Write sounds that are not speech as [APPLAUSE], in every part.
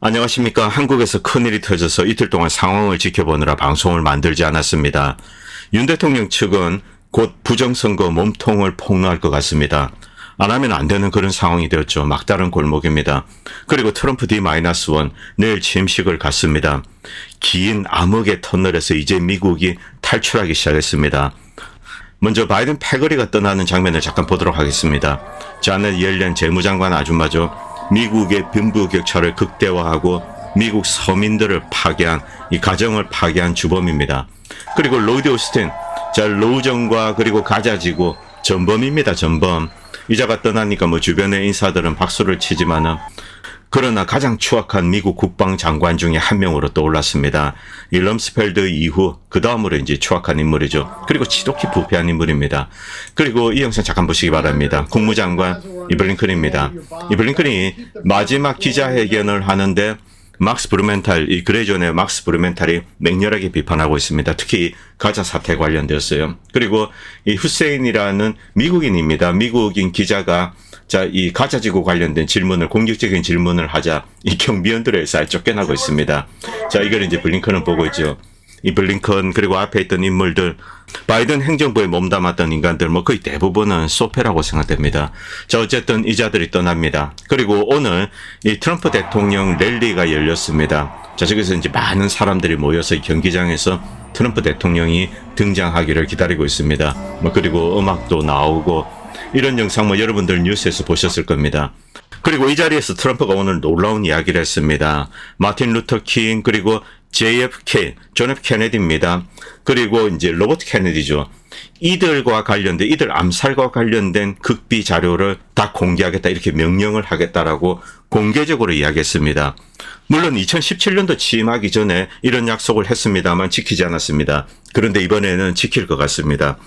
안녕하십니까. 한국에서 큰일이 터져서 이틀 동안 상황을 지켜보느라 방송을 만들지 않았습니다. 윤 대통령 측은 곧 부정선거 몸통을 폭로할 것 같습니다. 안 하면 안 되는 그런 상황이 되었죠. 막다른 골목입니다. 그리고 트럼프 D-1 내일 취임식을 갖습니다. 긴 암흑의 터널에서 이제 미국이 탈출하기 시작했습니다. 먼저 바이든 패거리가 떠나는 장면을 잠깐 보도록 하겠습니다. 자넷 옐렌 재무장관 아줌마죠. 미국의 빈부격차를 극대화하고 미국 서민들을 파괴한 이 가정을 파괴한 주범입니다. 그리고 로이드 오스틴, 자 로우정과 그리고 가자지구 전범입니다. 전범. 이자가 떠나니까 뭐 주변의 인사들은 박수를 치지만은 그러나 가장 추악한 미국 국방장관 중에 한 명으로 떠올랐습니다. 이 럼스펠드 이후 그 다음으로 이제 추악한 인물이죠. 그리고 지독히 부패한 인물입니다. 그리고 이 영상 잠깐 보시기 바랍니다. 국무장관 이 블링컨입니다. 이 블링컨이 마지막 기자회견을 하는데 막스 브루멘탈, 이 그레이존의 막스 브루멘탈이 맹렬하게 비판하고 있습니다. 특히 가자 사태 관련되었어요. 그리고 이 후세인이라는 미국인입니다. 미국인 기자가 자, 이 가자지구 관련된 질문을, 공격적인 질문을 하자 이 경비원들의 쌀 쫓겨나고 있습니다. 자, 이걸 이제 블링컨은 보고 있죠. 이 블링컨 그리고 앞에 있던 인물들 바이든 행정부에 몸담았던 인간들 뭐 거의 대부분은 소패라고 생각됩니다. 자 어쨌든 이자들이 떠납니다. 그리고 오늘 이 트럼프 대통령 랠리가 열렸습니다. 자 저기서 이제 많은 사람들이 모여서 이 경기장에서 트럼프 대통령이 등장하기를 기다리고 있습니다. 뭐 그리고 음악도 나오고 이런 영상 뭐 여러분들 뉴스에서 보셨을 겁니다. 그리고 이 자리에서 트럼프가 오늘 놀라운 이야기를 했습니다. 마틴 루터 킹 그리고 JFK, 존 F 케네디입니다. 그리고 이제 로버트 케네디죠. 이들과 관련된 이들 암살과 관련된 극비 자료를 다 공개하겠다 이렇게 명령을 하겠다라고 공개적으로 이야기했습니다. 물론 2017년도 취임하기 전에 이런 약속을 했습니다만 지키지 않았습니다. 그런데 이번에는 지킬 것 같습니다.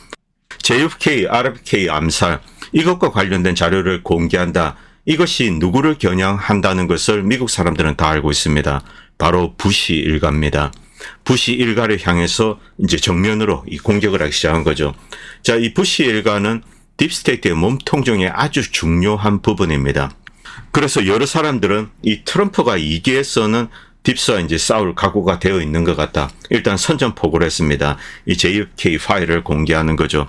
JFK, RFK 암살 이것과 관련된 자료를 공개한다. 이것이 누구를 겨냥한다는 것을 미국 사람들은 다 알고 있습니다. 바로 부시 일가입니다. 부시 일가를 향해서 이제 정면으로 이 공격을 하기 시작한 거죠. 자, 이 부시 일가는 딥스테이트의 몸통 중에 아주 중요한 부분입니다. 그래서 여러 사람들은 이 트럼프가 이기에서는 딥스와 이제 싸울 각오가 되어 있는 것 같다. 일단 선전포고를 했습니다. 이 JFK 파일을 공개하는 거죠.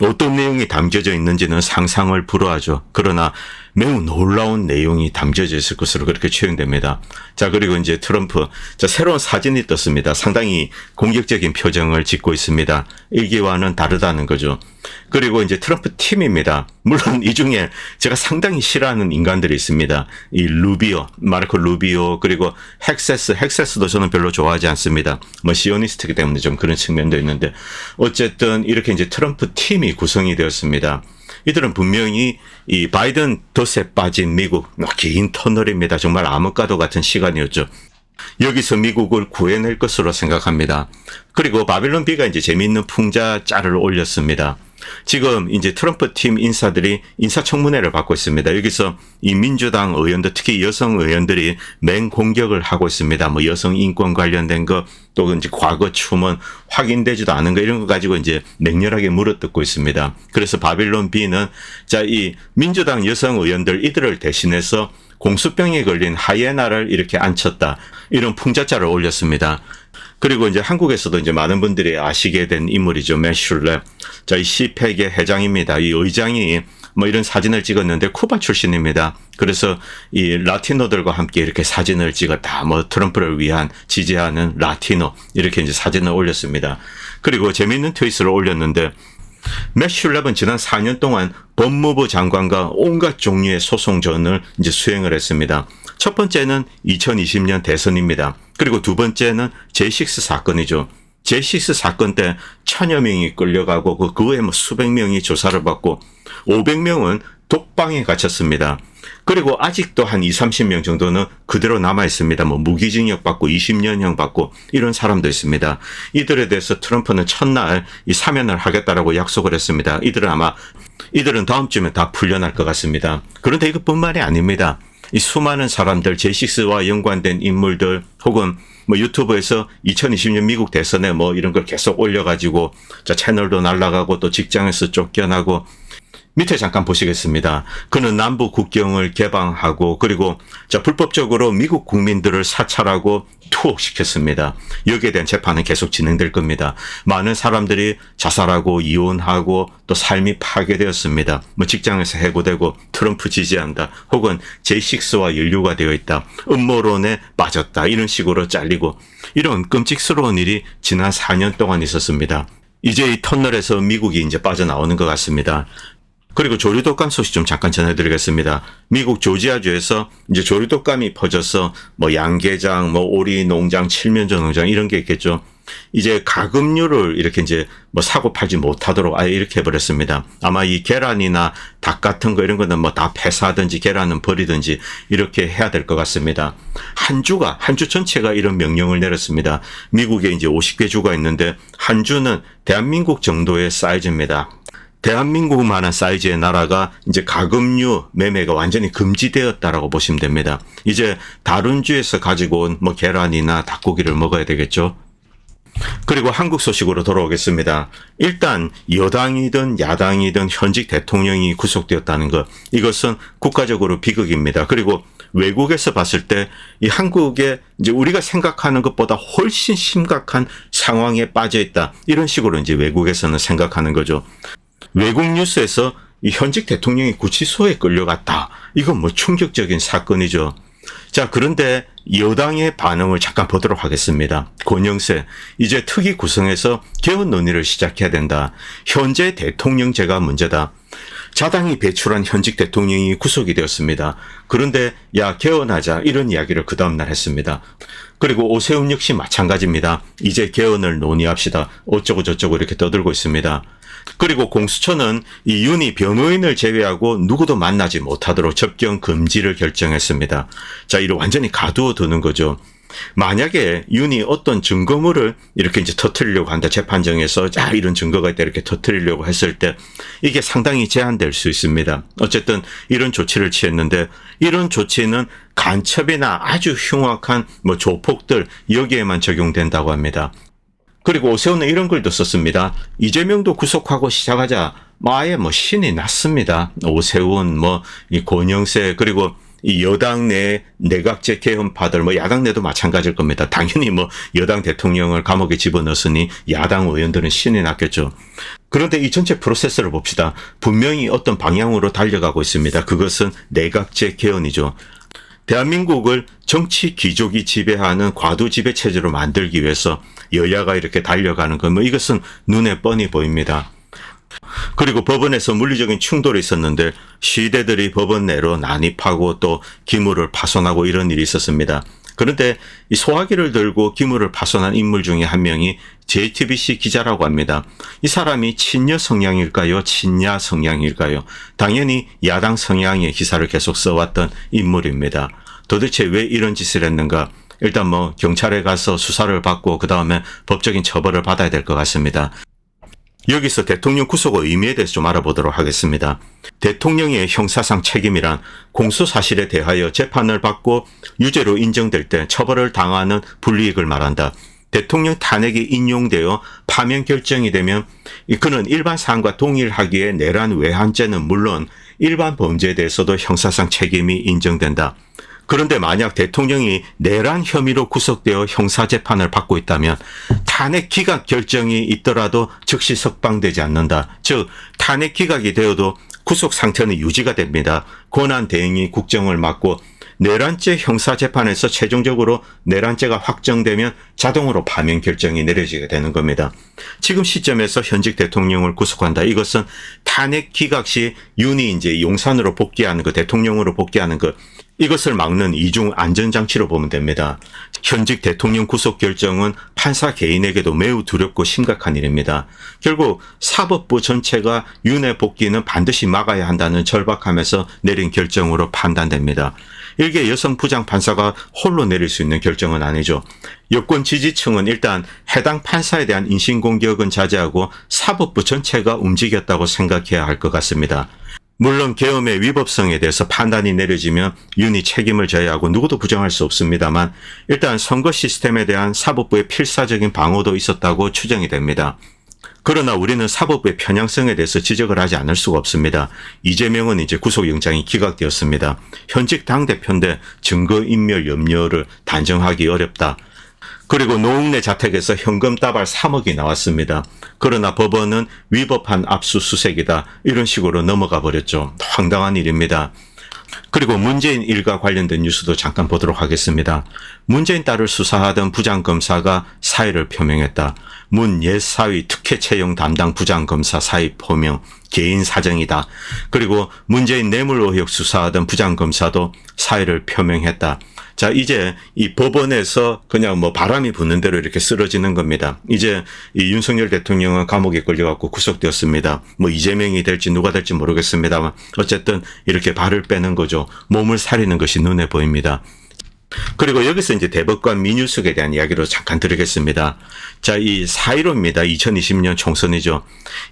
어떤 내용이 담겨져 있는지는 상상을 불허하죠. 그러나 매우 놀라운 내용이 담겨져 있을 것으로 그렇게 추정됩니다. 자, 그리고 이제 트럼프. 자, 새로운 사진이 떴습니다. 상당히 공격적인 표정을 짓고 있습니다. 일기와는 다르다는 거죠. 그리고 이제 트럼프 팀입니다. 물론 이 중에 제가 상당히 싫어하는 인간들이 있습니다. 이 루비오, 마르코 루비오, 그리고 헥세스, 헥세스도 저는 별로 좋아하지 않습니다. 뭐 시오니스트이기 때문에 좀 그런 측면도 있는데 어쨌든 이렇게 이제 트럼프 팀이 구성이 되었습니다. 이들은 분명히 이 바이든 덫에 빠진 미국 뭐긴 터널입니다. 정말 암흑가도 같은 시간이었죠. 여기서 미국을 구해낼 것으로 생각합니다. 그리고 바빌론 B가 이제 재미있는 풍자 짤을 올렸습니다. 지금 이제 트럼프 팀 인사들이 인사청문회를 받고 있습니다. 여기서 이 민주당 의원들, 특히 여성 의원들이 맹 공격을 하고 있습니다. 뭐 여성 인권 관련된 거, 또 이제 과거 추문 확인되지도 않은 거 이런 거 가지고 이제 맹렬하게 물어뜯고 있습니다. 그래서 바빌론 B는 자, 이 민주당 여성 의원들 이들을 대신해서 공수병에 걸린 하이에나를 이렇게 앉혔다. 이런 풍자자를 올렸습니다. 그리고 이제 한국에서도 이제 많은 분들이 아시게 된 인물이죠. 매슐랩. 자, 이 시팩의 회장입니다. 이 의장이 뭐 이런 사진을 찍었는데 쿠바 출신입니다. 그래서 이 라티노들과 함께 이렇게 사진을 찍었다. 뭐 트럼프를 위한 지지하는 라티노 이렇게 이제 사진을 올렸습니다. 그리고 재미있는 트윗을 올렸는데 맥슐랩은 지난 4년 동안 법무부 장관과 온갖 종류의 소송전을 이제 수행을 했습니다. 첫 번째는 2020년 대선입니다. 그리고 두 번째는 제6 사건이죠. 제6 사건 때 천여 명이 끌려가고 그, 그 외에 뭐 수백 명이 조사를 받고 500명은 독방에 갇혔습니다. 그리고 아직도 한 2, 30명 정도는 그대로 남아 있습니다. 뭐 무기징역 받고 20년형 받고 이런 사람도 있습니다. 이들에 대해서 트럼프는 첫날 이 사면을 하겠다라고 약속을 했습니다. 이들은 아마 이들은 다음 주면 다 풀려날 것 같습니다. 그런데 이것뿐만이 아닙니다. 이 수많은 사람들, 제식스와 연관된 인물들 혹은 뭐 유튜브에서 2020년 미국 대선에 뭐 이런 걸 계속 올려가지고 자 채널도 날라가고 또 직장에서 쫓겨나고 밑에 잠깐 보시겠습니다. 그는 남부 국경을 개방하고 그리고 자 불법적으로 미국 국민들을 사찰하고 투옥시켰습니다. 여기에 대한 재판은 계속 진행될 겁니다. 많은 사람들이 자살하고 이혼하고 또 삶이 파괴되었습니다. 뭐 직장에서 해고되고 트럼프 지지한다 혹은 제이식스와 연루가 되어 있다. 음모론에 빠졌다. 이런 식으로 잘리고 이런 끔찍스러운 일이 지난 4년 동안 있었습니다. 이제 이 터널에서 미국이 이제 빠져나오는 것 같습니다. 그리고 조류독감 소식 좀 잠깐 전해드리겠습니다. 미국 조지아주에서 이제 조류독감이 퍼져서 뭐 양계장, 뭐 오리 농장, 칠면조 농장 이런 게 있겠죠. 이제 가금류를 이렇게 이제 뭐 사고 팔지 못하도록 아예 이렇게 해버렸습니다. 아마 이 계란이나 닭 같은 거 이런 거는 뭐 다 폐사하든지 계란은 버리든지 이렇게 해야 될 것 같습니다. 한 주가, 한 주 전체가 이런 명령을 내렸습니다. 미국에 이제 50개 주가 있는데 한 주는 대한민국 정도의 사이즈입니다. 대한민국만한 사이즈의 나라가 이제 가금류 매매가 완전히 금지되었다라고 보시면 됩니다. 이제 다른 주에서 가지고 온 뭐 계란이나 닭고기를 먹어야 되겠죠. 그리고 한국 소식으로 돌아오겠습니다. 일단 여당이든 야당이든 현직 대통령이 구속되었다는 것 이것은 국가적으로 비극입니다. 그리고 외국에서 봤을 때 이 한국에 이제 우리가 생각하는 것보다 훨씬 심각한 상황에 빠져 있다. 이런 식으로 이제 외국에서는 생각하는 거죠. 외국 뉴스에서 이 현직 대통령이 구치소에 끌려갔다. 이건 뭐 충격적인 사건이죠. 자, 그런데 여당의 반응을 잠깐 보도록 하겠습니다. 권영세, 이제 특위 구성해서 개헌 논의를 시작해야 된다. 현재 대통령제가 문제다. 자당이 배출한 현직 대통령이 구속이 되었습니다. 그런데 야 개헌하자 이런 이야기를 그 다음날 했습니다. 그리고 오세훈 역시 마찬가지입니다. 이제 개헌을 논의합시다. 어쩌고 저쩌고 이렇게 떠들고 있습니다. 그리고 공수처는 이 윤희 변호인을 제외하고 누구도 만나지 못하도록 접견 금지를 결정했습니다. 자, 이를 완전히 가두어 두는 거죠. 만약에 윤이 어떤 증거물을 이렇게 이제 터트리려고 한다 재판정에서 자 이런 증거가 있다 이렇게 터트리려고 했을 때 이게 상당히 제한될 수 있습니다. 어쨌든 이런 조치를 취했는데 이런 조치는 간첩이나 아주 흉악한 뭐 조폭들 여기에만 적용된다고 합니다. 그리고 오세훈은 이런 글도 썼습니다. 이재명도 구속하고 시작하자 뭐 아예 뭐 신이 났습니다. 오세훈 뭐 이 권영세 그리고 이 여당 내 내각제 개헌파들 뭐 야당 내도 마찬가지일 겁니다. 당연히 뭐 여당 대통령을 감옥에 집어넣었으니 야당 의원들은 신이 났겠죠. 그런데 이 전체 프로세스를 봅시다. 분명히 어떤 방향으로 달려가고 있습니다. 그것은 내각제 개헌이죠. 대한민국을 정치 귀족이 지배하는 과도 지배 체제로 만들기 위해서 여야가 이렇게 달려가는 것, 뭐 이것은 눈에 뻔히 보입니다. 그리고 법원에서 물리적인 충돌이 있었는데 시대들이 법원 내로 난입하고 또 기물을 파손하고 이런 일이 있었습니다. 그런데 이 소화기를 들고 기물을 파손한 인물 중에 한 명이 JTBC 기자라고 합니다. 이 사람이 친여 성향일까요? 친야 성향일까요? 당연히 야당 성향의 기사를 계속 써왔던 인물입니다. 도대체 왜 이런 짓을 했는가? 일단 뭐 경찰에 가서 수사를 받고 그 다음에 법적인 처벌을 받아야 될 것 같습니다. 여기서 대통령 구속의 의미에 대해서 좀 알아보도록 하겠습니다. 대통령의 형사상 책임이란 공소 사실에 대하여 재판을 받고 유죄로 인정될 때 처벌을 당하는 불이익을 말한다. 대통령 탄핵이 인용되어 파면 결정이 되면 그는 일반 사항과 동일하기에 내란 외환죄는 물론 일반 범죄에 대해서도 형사상 책임이 인정된다. 그런데 만약 대통령이 내란 혐의로 구속되어 형사재판을 받고 있다면 탄핵 기각 결정이 있더라도 즉시 석방되지 않는다. 즉 탄핵 기각이 되어도 구속 상태는 유지가 됩니다. 권한 대행이 국정을 맡고 내란죄 형사재판에서 최종적으로 내란죄가 확정되면 자동으로 파면 결정이 내려지게 되는 겁니다. 지금 시점에서 현직 대통령을 구속한다. 이것은 탄핵 기각 시 윤이 이제 용산으로 복귀하는 것, 대통령으로 복귀하는 것, 이것을 막는 이중 안전장치로 보면 됩니다. 현직 대통령 구속 결정은 판사 개인에게도 매우 두렵고 심각한 일입니다. 결국 사법부 전체가 윤의 복귀는 반드시 막아야 한다는 절박함에서 내린 결정으로 판단됩니다. 일개 여성 부장 판사가 홀로 내릴 수 있는 결정은 아니죠. 여권 지지층은 일단 해당 판사에 대한 인신공격은 자제하고 사법부 전체가 움직였다고 생각해야 할 것 같습니다. 물론 계엄의 위법성에 대해서 판단이 내려지면 윤이 책임을 져야 하고 누구도 부정할 수 없습니다만 일단 선거 시스템에 대한 사법부의 필사적인 방어도 있었다고 추정이 됩니다. 그러나 우리는 사법부의 편향성에 대해서 지적을 하지 않을 수가 없습니다. 이재명은 이제 구속영장이 기각되었습니다. 현직 당대표인데 증거인멸 염려를 단정하기 어렵다. 그리고 노웅래 자택에서 현금 따발 3억이 나왔습니다. 그러나 법원은 위법한 압수수색이다. 이런 식으로 넘어가 버렸죠. 황당한 일입니다. 그리고 문재인 일과 관련된 뉴스도 잠깐 보도록 하겠습니다. 문재인 딸을 수사하던 부장검사가 사의를 표명했다. 문 예사위 특혜 채용 담당 부장검사 사의 표명 개인 사정이다. 그리고 문재인 뇌물 의혹 수사하던 부장검사도 사의를 표명했다. 자, 이제 이 법원에서 그냥 뭐 바람이 부는 대로 이렇게 쓰러지는 겁니다. 이제 이 윤석열 대통령은 감옥에 걸려갖고 구속되었습니다. 뭐 이재명이 될지 누가 될지 모르겠습니다만 어쨌든 이렇게 발을 빼는 거죠. 몸을 사리는 것이 눈에 보입니다. 그리고 여기서 이제 대법관 민유숙에 대한 이야기로 잠깐 드리겠습니다. 자, 이 4.15입니다. 2020년 총선이죠.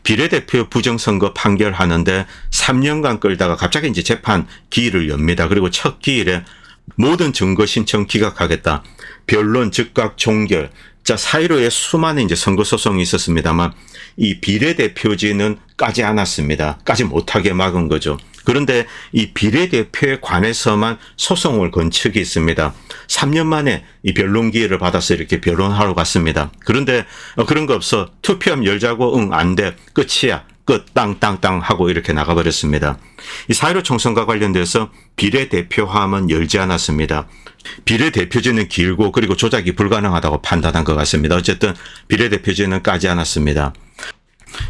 비례대표 부정선거 판결하는데 3년간 끌다가 갑자기 이제 재판 기일을 엽니다. 그리고 첫 기일에 모든 증거 신청 기각하겠다. 변론 즉각 종결. 자, 4.15에 수많은 이제 선거 소송이 있었습니다만 이 비례대표지는 까지 않았습니다. 까지 못하게 막은 거죠. 그런데 이 비례대표에 관해서만 소송을 건 측이 있습니다. 3년 만에 이 변론 기회를 받아서 이렇게 변론하러 갔습니다. 그런데 어, 그런 거 없어. 투표함 열자고 응, 안 돼. 끝이야. 끝, 땅, 땅, 땅 하고 이렇게 나가버렸습니다. 이4.15 총선과 관련돼서 비례대표함은 열지 않았습니다. 비례대표제는 길고 그리고 조작이 불가능하다고 판단한 것 같습니다. 어쨌든 비례대표제는 까지 않았습니다.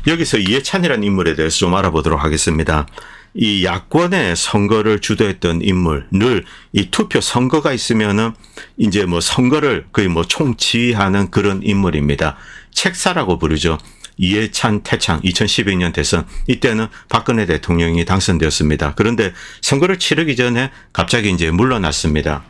여기서 이해찬이라는 인물에 대해서 좀 알아보도록 하겠습니다. 이 야권의 선거를 주도했던 인물, 늘 이 투표 선거가 있으면은 이제 뭐 선거를 거의 뭐 총지휘하는 그런 인물입니다. 책사라고 부르죠. 이해찬 태창 2012년 대선 이때는 박근혜 대통령이 당선되었습니다. 그런데 선거를 치르기 전에 갑자기 이제 물러났습니다.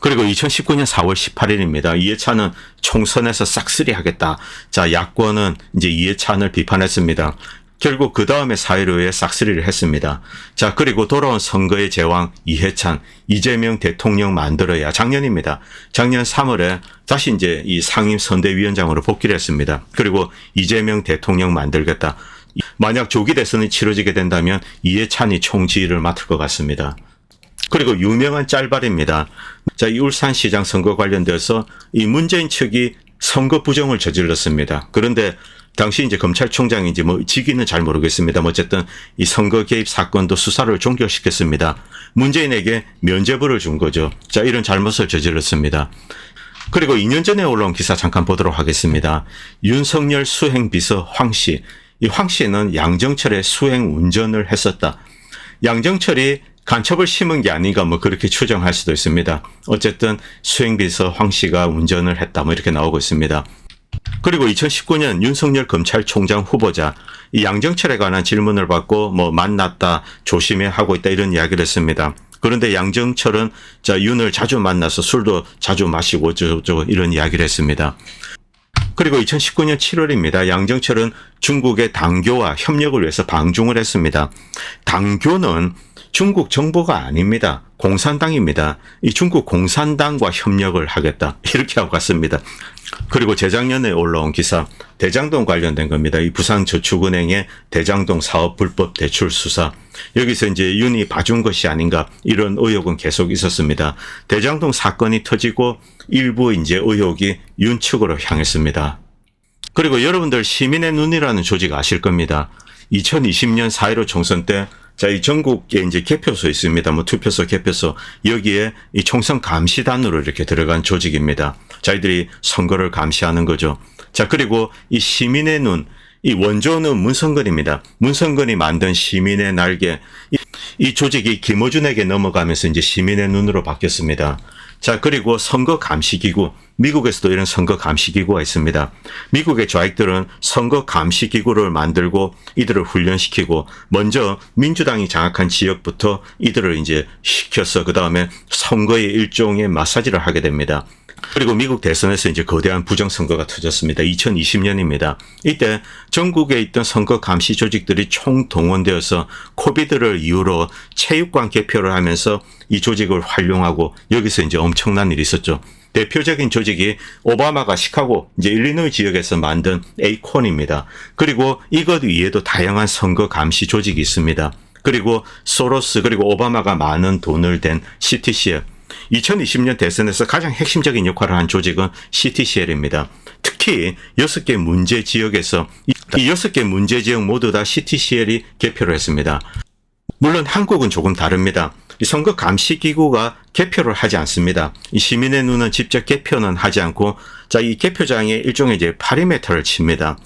그리고 2019년 4월 18일입니다. 이해찬은 총선에서 싹쓸이 하겠다. 자, 야권은 이제 이해찬을 비판했습니다. 결국 그 다음에 4.15에 싹쓸이를 했습니다. 자, 그리고 돌아온 선거의 제왕 이해찬, 이재명 대통령 만들어야 작년입니다. 작년 3월에 다시 이제 이 상임 선대위원장으로 복귀를 했습니다. 그리고 이재명 대통령 만들겠다. 만약 조기 대선이 치러지게 된다면 이해찬이 총지휘를 맡을 것 같습니다. 그리고 유명한 짤발입니다. 자, 이 울산시장 선거 관련돼서 이 문재인 측이 선거 부정을 저질렀습니다. 그런데 당시 이제 검찰총장인지 뭐 직위는 잘 모르겠습니다. 뭐 어쨌든 이 선거 개입 사건도 수사를 종결시켰습니다. 문재인에게 면죄부를 준 거죠. 자, 이런 잘못을 저질렀습니다. 그리고 2년 전에 올라온 기사 잠깐 보도록 하겠습니다. 윤석열 수행 비서 황 씨. 이 황 씨는 양정철의 수행 운전을 했었다. 양정철이 간첩을 심은 게 아닌가 뭐 그렇게 추정할 수도 있습니다. 어쨌든 수행 비서 황 씨가 운전을 했다 뭐 이렇게 나오고 있습니다. 그리고 2019년 윤석열 검찰총장 후보자 이 양정철에 관한 질문을 받고 뭐 만났다 조심해 하고 있다 이런 이야기를 했습니다. 그런데 양정철은 자 윤을 자주 만나서 술도 자주 마시고 저저 이런 이야기를 했습니다. 그리고 2019년 7월입니다. 양정철은 중국의 당교와 협력을 위해서 방중을 했습니다. 당교는 중국 정보가 아닙니다. 공산당입니다. 이 중국 공산당과 협력을 하겠다. [LAUGHS] 이렇게 하고 갔습니다. 그리고 재작년에 올라온 기사 대장동 관련된 겁니다. 이 부산저축은행의 대장동 사업 불법 대출 수사 여기서 이제 윤이 봐준 것이 아닌가 이런 의혹은 계속 있었습니다. 대장동 사건이 터지고 일부 이제 의혹이 윤 측으로 향했습니다. 그리고 여러분들 시민의 눈이라는 조직 아실 겁니다. 2020년 4.15 총선 때 자, 이 전국에 이제 개표소 있습니다. 뭐 투표소, 개표소. 여기에 이 총선 감시단으로 이렇게 들어간 조직입니다. 자기들이 선거를 감시하는 거죠. 자, 그리고 이 시민의 눈, 이 원조는 문성근입니다. 문성근이 만든 시민의 날개. 이, 이 조직이 김어준에게 넘어가면서 이제 시민의 눈으로 바뀌었습니다. 자, 그리고 선거 감시기구. 미국에서도 이런 선거 감시기구가 있습니다. 미국의 좌익들은 선거 감시기구를 만들고 이들을 훈련시키고 먼저 민주당이 장악한 지역부터 이들을 이제 시켜서 그 다음에 선거의 일종의 마사지를 하게 됩니다. 그리고 미국 대선에서 이제 거대한 부정선거가 터졌습니다. 2020년입니다. 이때 전국에 있던 선거 감시 조직들이 총동원되어서 코비드를 이유로 체육관 개표를 하면서 이 조직을 활용하고 여기서 이제 엄청난 일이 있었죠. 대표적인 조직이 오바마가 시카고 이제 일리노이 지역에서 만든 에이콘입니다. 그리고 이것 위에도 다양한 선거 감시 조직이 있습니다. 그리고 소로스 그리고 오바마가 많은 돈을 댄 CTCL 2020년 대선에서 가장 핵심적인 역할을 한 조직은 CTCL입니다. 특히 6개 문제 지역에서 이 6개 문제 지역 모두 다 CTCL이 개표를 했습니다. 물론 한국은 조금 다릅니다. 이 선거 감시 기구가 개표를 하지 않습니다. 이 시민의 눈은 직접 개표는 하지 않고 자 이 개표장에 일종의 이제 파리메터를 칩니다.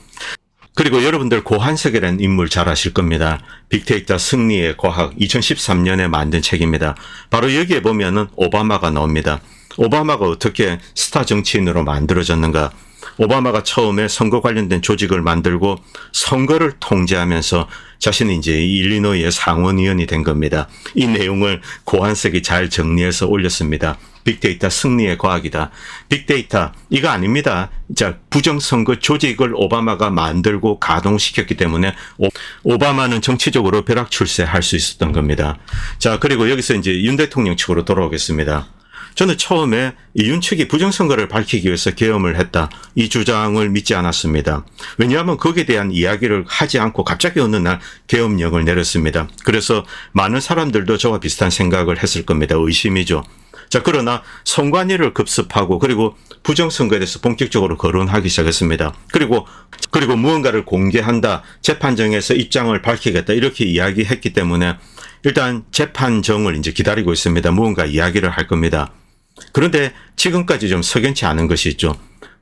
그리고 여러분들 고한석이라는 인물 잘 아실 겁니다. 빅데이터 승리의 과학 2013년에 만든 책입니다. 바로 여기에 보면은 오바마가 나옵니다. 오바마가 어떻게 스타 정치인으로 만들어졌는가? 오바마가 처음에 선거 관련된 조직을 만들고 선거를 통제하면서 자신이 이제 일리노이의 상원의원이 된 겁니다. 이 내용을 고한석이 잘 정리해서 올렸습니다. 빅데이터 승리의 과학이다. 빅데이터 이거 아닙니다. 자 부정선거 조직을 오바마가 만들고 가동시켰기 때문에 오, 바마는 정치적으로 벼락 출세할 수 있었던 겁니다. 자 그리고 여기서 이제 윤 대통령 측으로 돌아오겠습니다. 저는 처음에 이윤 측이 부정선거를 밝히기 위해서 계엄을 했다. 이 주장을 믿지 않았습니다. 왜냐하면 거기에 대한 이야기를 하지 않고 갑자기 어느 날 계엄령을 내렸습니다. 그래서 많은 사람들도 저와 비슷한 생각을 했을 겁니다. 의심이죠. 자, 그러나 선관위를 급습하고 그리고 부정선거에 대해서 본격적으로 거론하기 시작했습니다. 그리고, 그리고 무언가를 공개한다, 재판정에서 입장을 밝히겠다, 이렇게 이야기했기 때문에 일단 재판정을 이제 기다리고 있습니다. 무언가 이야기를 할 겁니다. 그런데 지금까지 좀 석연치 않은 것이 있죠.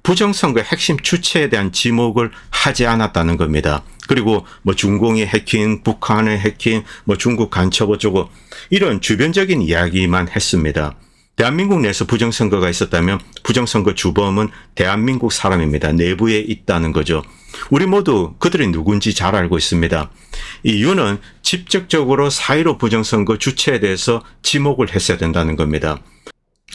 부정선거의 핵심 주체에 대한 지목을 하지 않았다는 겁니다. 그리고 뭐 중공의 해킹, 북한의 해킹, 뭐 중국 간첩 어쩌고 이런 주변적인 이야기만 했습니다. 대한민국 내에서 부정선거가 있었다면 부정선거 주범은 대한민국 사람입니다. 내부에 있다는 거죠. 우리 모두 그들이 누군지 잘 알고 있습니다. 이유는 직접적으로 사이로 부정선거 주체에 대해서 지목을 했어야 된다는 겁니다.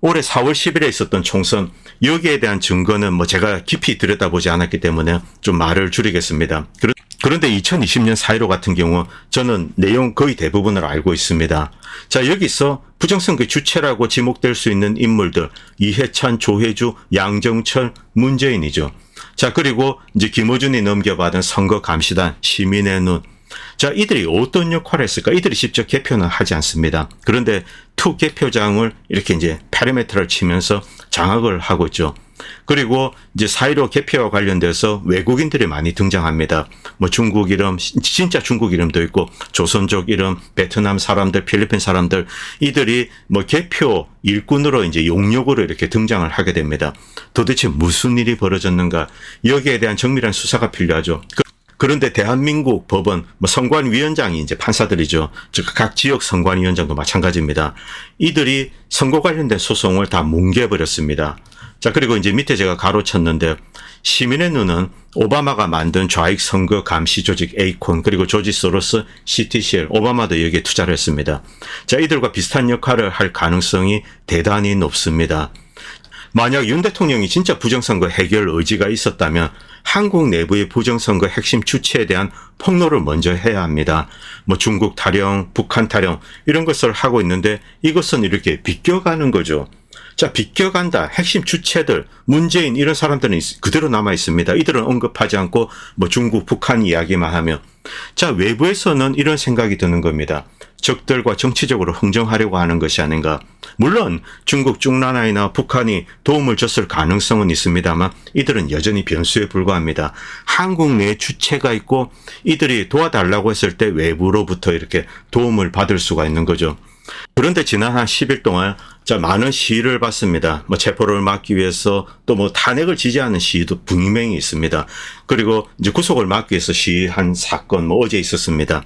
올해 4월 10일에 있었던 총선 여기에 대한 증거는 뭐 제가 깊이 들여다보지 않았기 때문에 좀 말을 줄이겠습니다. 그런- 그런데 2020년 4.15 같은 경우 저는 내용 거의 대부분을 알고 있습니다. 자 여기서 부정선거 주체라고 지목될 수 있는 인물들 이해찬, 조혜주, 양정철, 문재인이죠. 자 그리고 이제 김어준이 넘겨받은 선거 감시단 시민의 눈 자, 이들이 어떤 역할을 했을까? 이들이 직접 개표는 하지 않습니다. 그런데 투 개표장을 이렇게 이제 파리메트를 치면서 장악을 하고 있죠. 그리고 이제 사이로 개표와 관련돼서 외국인들이 많이 등장합니다. 뭐 중국 이름, 진짜 중국 이름도 있고 조선족 이름, 베트남 사람들, 필리핀 사람들 이들이 뭐 개표 일꾼으로 이제 용역으로 이렇게 등장을 하게 됩니다. 도대체 무슨 일이 벌어졌는가? 여기에 대한 정밀한 수사가 필요하죠. 그- 그런데 대한민국 법원 뭐 선관위원장이 이제 판사들이죠. 즉 각 지역 선관위원장도 마찬가지입니다. 이들이 선거 관련된 소송을 다 뭉개버렸습니다. 자 그리고 이제 밑에 제가 가로쳤는데 시민의 눈은 오바마가 만든 좌익 선거 감시 조직 에이콘 그리고 조지 소로스 CTCL 오바마도 여기에 투자를 했습니다. 자 이들과 비슷한 역할을 할 가능성이 대단히 높습니다. 만약 윤 대통령이 진짜 부정선거 해결 의지가 있었다면 한국 내부의 부정선거 핵심 주체에 대한 폭로를 먼저 해야 합니다. 뭐 중국 타령, 북한 타령 이런 것을 하고 있는데 이것은 이렇게 비껴가는 거죠. 자, 비껴간다. 핵심 주체들, 문재인 이런 사람들은 있- 그대로 남아 있습니다. 이들은 언급하지 않고 뭐 중국, 북한 이야기만 하며 자, 외부에서는 이런 생각이 드는 겁니다. 적들과 정치적으로 흥정하려고 하는 것이 아닌가. 물론 중국 중나라이나 북한이 도움을 줬을 가능성은 있습니다만 이들은 여전히 변수에 불과합니다. 한국 내 주체가 있고 이들이 도와달라고 했을 때 외부로부터 이렇게 도움을 받을 수가 있는 거죠. 그런데 지난 한 10일 동안 자 많은 시위를 봤습니다. 뭐 체포를 막기 위해서 또 뭐 탄핵을 지지하는 시위도 분명히 있습니다. 그리고 이제 구속을 막기 위해서 시위한 사건 뭐 어제 있었습니다.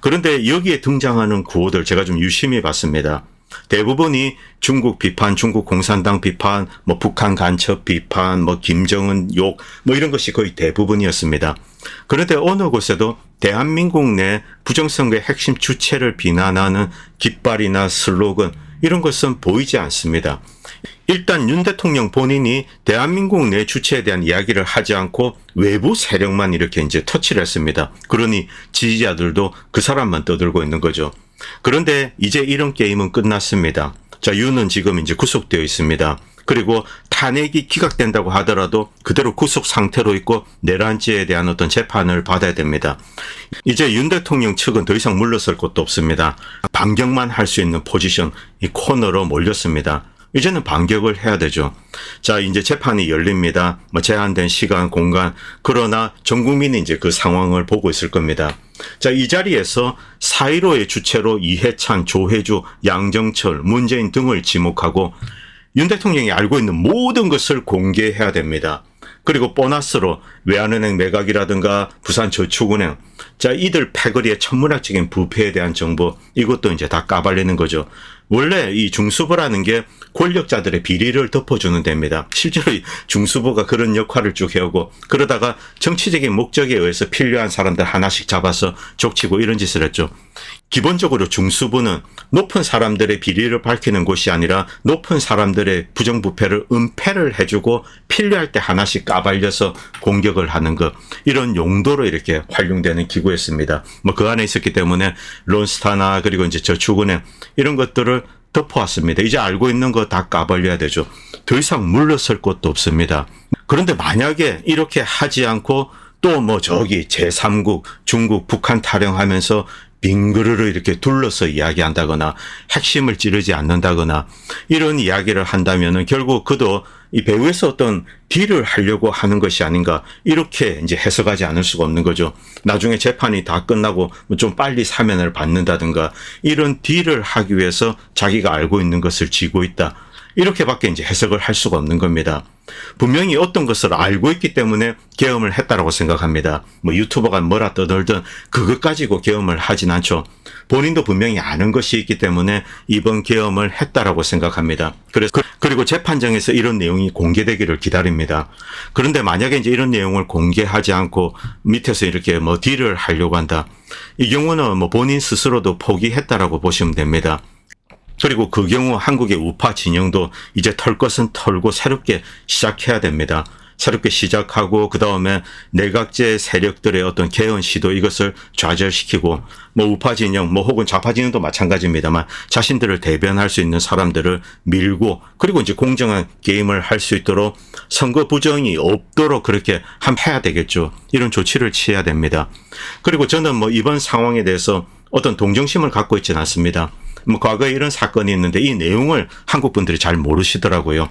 그런데 여기에 등장하는 구호들 제가 좀 유심히 봤습니다. 대부분이 중국 비판, 중국 공산당 비판, 뭐 북한 간첩 비판, 뭐 김정은 욕, 뭐 이런 것이 거의 대부분이었습니다. 그런데 어느 곳에도 대한민국 내 부정선거의 핵심 주체를 비난하는 깃발이나 슬로건 이런 것은 보이지 않습니다. 일단 윤 대통령 본인이 대한민국 내 주체에 대한 이야기를 하지 않고 외부 세력만 이렇게 이제 터치를 했습니다. 그러니 지지자들도 그 사람만 떠들고 있는 거죠. 그런데 이제 이런 게임은 끝났습니다. 자, 윤은 지금 이제 구속되어 있습니다. 그리고 탄핵이 기각된다고 하더라도 그대로 구속 상태로 있고 내란죄에 대한 어떤 재판을 받아야 됩니다. 이제 윤 대통령 측은 더 이상 물러설 곳도 없습니다. 반격만 할 수 있는 포지션, 이 코너로 몰렸습니다. 이제는 반격을 해야 되죠. 자, 이제 재판이 열립니다. 뭐 제한된 시간, 공간. 그러나 전 국민이 이제 그 상황을 보고 있을 겁니다. 자, 이 자리에서 4.15의 주체로 이해찬, 조혜주, 양정철, 문재인 등을 지목하고 윤 대통령이 알고 있는 모든 것을 공개해야 됩니다. 그리고 보너스로 외환은행 매각이라든가 부산저축은행 자 이들 패거리의 천문학적인 부패에 대한 정보 이것도 이제 다 까발리는 거죠. 원래 이 중수부라는 게 권력자들의 비리를 덮어주는 데입니다. 실제로 이 중수부가 그런 역할을 쭉 해오고 그러다가 정치적인 목적에 의해서 필요한 사람들 하나씩 잡아서 족치고 이런 짓을 했죠. 기본적으로 중수부는 높은 사람들의 비리를 밝히는 곳이 아니라 높은 사람들의 부정부패를 은폐를 해주고 필요할 때 하나씩 까발려서 공격을 하는 것 이런 용도로 이렇게 활용되는 기구였습니다. 뭐 그 안에 있었기 때문에 론스타나 그리고 이제 저축은행 이런 것들을 덮어왔습니다. 이제 알고 있는 거 다 까발려야 되죠. 더 이상 물러설 곳도 없습니다. 그런데 만약에 이렇게 하지 않고 또 뭐 저기 제3국 중국 북한 타령하면서 빙그르르 이렇게 둘러서 이야기한다거나 핵심을 찌르지 않는다거나 이런 이야기를 한다면은 결국 그도 이 배우에서 어떤 딜을 하려고 하는 것이 아닌가 이렇게 이제 해석하지 않을 수가 없는 거죠. 나중에 재판이 다 끝나고 뭐좀 빨리 사면을 받는다든가 이런 딜을 하기 위해서 자기가 알고 있는 것을 쥐고 있다. 이렇게밖에 이제 해석을 할 수가 없는 겁니다. 분명히 어떤 것을 알고 있기 때문에 계엄을 했다라고 생각합니다. 뭐 유튜버가 뭐라 떠들든 그것 가지고 계엄을 하진 않죠. 본인도 분명히 아는 것이 있기 때문에 이번 계엄을 했다라고 생각합니다. 그래서 그- 그리고 재판정에서 이런 내용이 공개되기를 기다립니다. 그런데 만약에 이제 이런 내용을 공개하지 않고 밑에서 이렇게 뭐 딜을 하려고 한다. 이 경우는 뭐 본인 스스로도 포기했다라고 보시면 됩니다. 그리고 그 경우 한국의 우파 진영도 이제 털 것은 털고 새롭게 시작해야 됩니다. 새롭게 시작하고 그 다음에 내각제 세력들의 어떤 개헌 시도 이것을 좌절시키고 뭐 우파 진영 뭐 혹은 좌파 진영도 마찬가지입니다만 자신들을 대변할 수 있는 사람들을 밀고 그리고 이제 공정한 게임을 할 수 있도록 선거 부정이 없도록 그렇게 함 해야 되겠죠. 이런 조치를 취해야 됩니다. 그리고 저는 뭐 이번 상황에 대해서 어떤 동정심을 갖고 있지는 않습니다. 뭐 과거에 이런 사건이 있는데 이 내용을 한국 분들이 잘 모르시더라고요.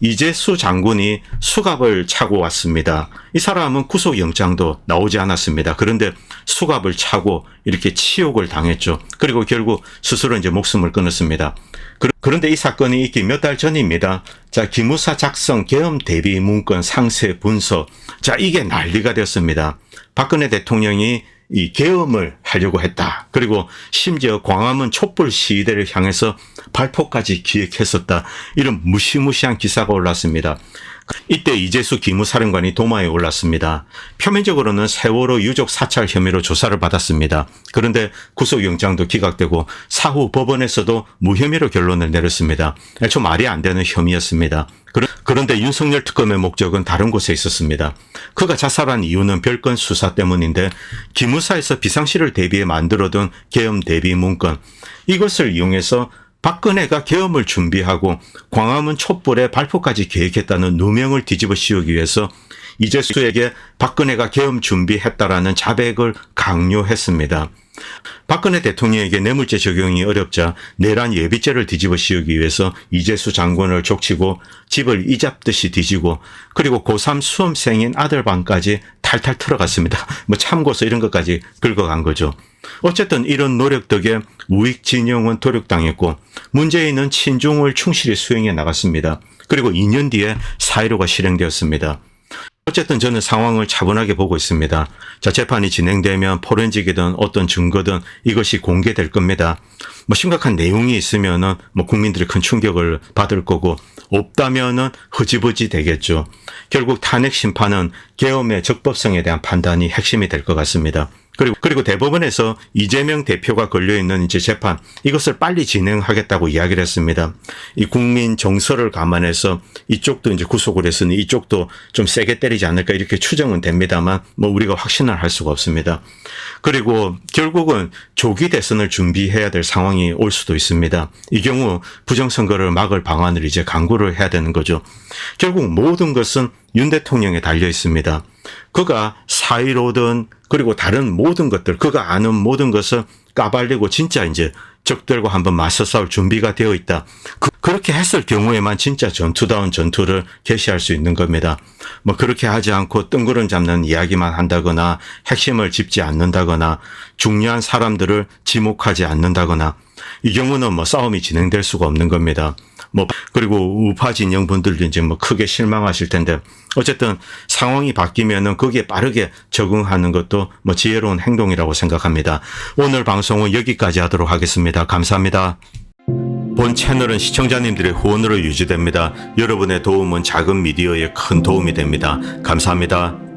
이재수 장군이 수갑을 차고 왔습니다. 이 사람은 구속영장도 나오지 않았습니다. 그런데 수갑을 차고 이렇게 치욕을 당했죠. 그리고 결국 스스로 이제 목숨을 끊었습니다. 그- 그런데 이 사건이 있기 몇 달 전입니다. 자, 기무사 작성 계엄 대비 문건 상세 분석. 자, 이게 난리가 됐습니다. 박근혜 대통령이 이 계엄을 하려고 했다. 그리고 심지어 광화문 촛불 시위대를 향해서 발포까지 기획했었다. 이런 무시무시한 기사가 올랐습니다. 이때 이재수 기무사령관이 도마에 올랐습니다. 표면적으로는 세월호 유족 사찰 혐의로 조사를 받았습니다. 그런데 구속영장도 기각되고 사후 법원에서도 무혐의로 결론을 내렸습니다. 애초 말이 안 되는 혐의였습니다. 그런데 윤석열 특검의 목적은 다른 곳에 있었습니다. 그가 자살한 이유는 별건 수사 때문인데 기무사에서 비상시를 대비해 만들어둔 계엄 대비 문건 이것을 이용해서 박근혜가 계엄을 준비하고 광화문 촛불에 발포까지 계획했다는 누명을 뒤집어 씌우기 위해서 이재수에게 박근혜가 계엄 준비했다라는 자백을 강요했습니다. 박근혜 대통령에게 뇌물죄 적용이 어렵자 내란 예비죄를 뒤집어 씌우기 위해서 이재수 장관을 족치고 집을 이잡듯이 뒤지고 그리고 고3 수험생인 아들 방까지 탈탈 털어갔습니다. 뭐 참고서 이런 것까지 긁어간 거죠. 어쨌든 이런 노력 덕에 우익 진영은 도륙당했고 문재인은 친중을 충실히 수행해 나갔습니다. 그리고 2년 뒤에 4.15가 실행되었습니다. 어쨌든 저는 상황을 차분하게 보고 있습니다. 자, 재판이 진행되면 포렌직이든 어떤 증거든 이것이 공개될 겁니다. 뭐 심각한 내용이 있으면은 뭐 국민들이 큰 충격을 받을 거고 없다면은 흐지부지 되겠죠. 결국 탄핵 심판은 계엄의 적법성에 대한 판단이 핵심이 될 것 같습니다. 그리고 그리고 대법원에서 이재명 대표가 걸려 있는 이제 재판 이것을 빨리 진행하겠다고 이야기를 했습니다. 이 국민 정서를 감안해서 이쪽도 이제 구속을 했으니 이쪽도 좀 세게 때리지 않을까 이렇게 추정은 됩니다만 뭐 우리가 확신을 할 수가 없습니다. 그리고 결국은 조기 대선을 준비해야 될 상황이 올 수도 있습니다. 이 경우 부정선거를 막을 방안을 이제 강구를 해야 되는 거죠. 결국 모든 것은 윤 대통령에 달려 있습니다. 그가 사이로든 그리고 다른 모든 것들, 그가 아는 모든 것을 까발리고 진짜 이제 적들과 한번 맞서 싸울 준비가 되어 있다. 그, 렇게 했을 경우에만 진짜 전투다운 전투를 개시할 수 있는 겁니다. 뭐 그렇게 하지 않고 뜬구름 잡는 이야기만 한다거나 핵심을 짚지 않는다거나 중요한 사람들을 지목하지 않는다거나 이 경우는 뭐 싸움이 진행될 수가 없는 겁니다. 뭐 그리고 우파 진영 분들도 이제 뭐 크게 실망하실 텐데 어쨌든 상황이 바뀌면은 거기에 빠르게 적응하는 것도 뭐 지혜로운 행동이라고 생각합니다. 오늘 방송은 여기까지 하도록 하겠습니다. 감사합니다. 본 채널은 시청자님들의 후원으로 유지됩니다. 여러분의 도움은 작은 미디어에 큰 도움이 됩니다. 감사합니다.